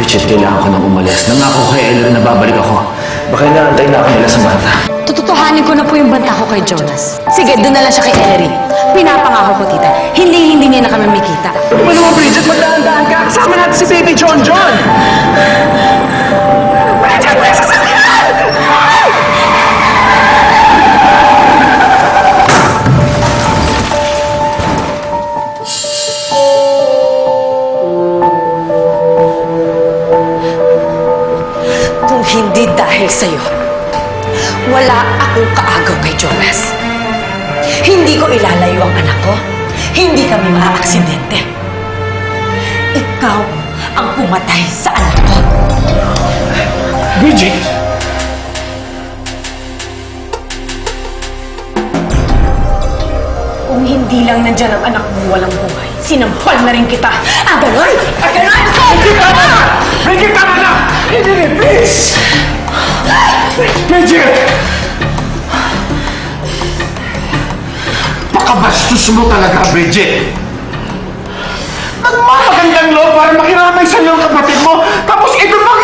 Richard, kailangan ko nang umalis. Nangako kay Ellery na babalik ako. Baka inaantay na ako nila sa bata. Tututuhanin ko na po yung banta ko kay Jonas. Sige, doon na lang siya kay Ellery. Pinapangako ko, tita. Hindi, hindi niya na kami makita. Ano hindi dahil sa'yo, wala akong kaagaw kay Jonas. Hindi ko ilalayo ang anak ko. Hindi kami maaaksidente. Ikaw ang pumatay sa anak ko. Bridget! Kung hindi lang nandyan ang anak mo walang buhay, sinampal na rin kita. Ah, gano'n? Ah, Pakabastos mo talaga, Bridget! Nagmamagandang loob para makiramay sa iyong kapatid mo, tapos ito pang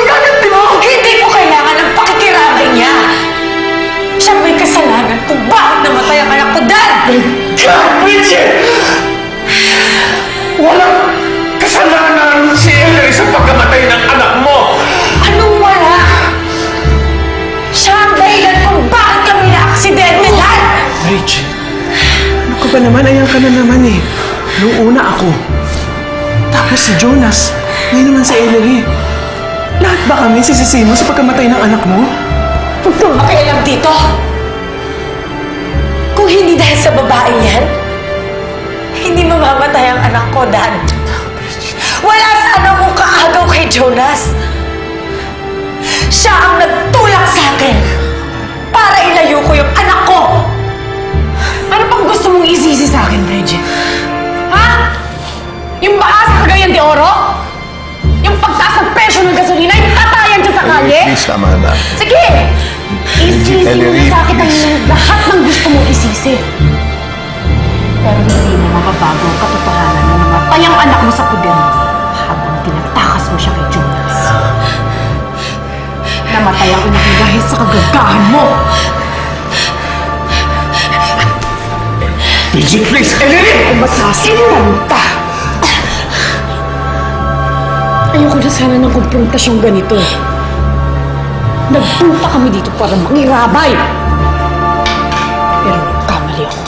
ba naman? Ayan ka na naman eh. Noong una ako. Tapos si Jonas. Ngayon naman si Ellery. Lahat ba kami sisisi mo sa pagkamatay ng anak mo? Huwag makialam dito. Kung hindi dahil sa babaeng yan, hindi mamamatay ang anak ko, Dad. Wala sana akong kaagaw kay Jonas. Siya ang nagtulak sa akin tama na. Sige! Isisi mo na sa akin ang lahat ng gusto mong isisi. Pero hindi mo mababago ang katotohanan na namatay ang anak mo sa puder mo habang pinagtakas mo siya kay Jonas. Namatay anak mo dahil sa kagagahan mo. Bridget, please! Ellery! Kung masasilan ka. Ayoko na sana ng konfrontasyong ganito. Nagpunta kami dito para mangirabay. Pero nagkamali ako.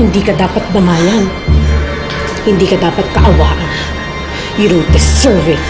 Hindi ka dapat damayan. Hindi ka dapat kaawaan. You don't deserve it.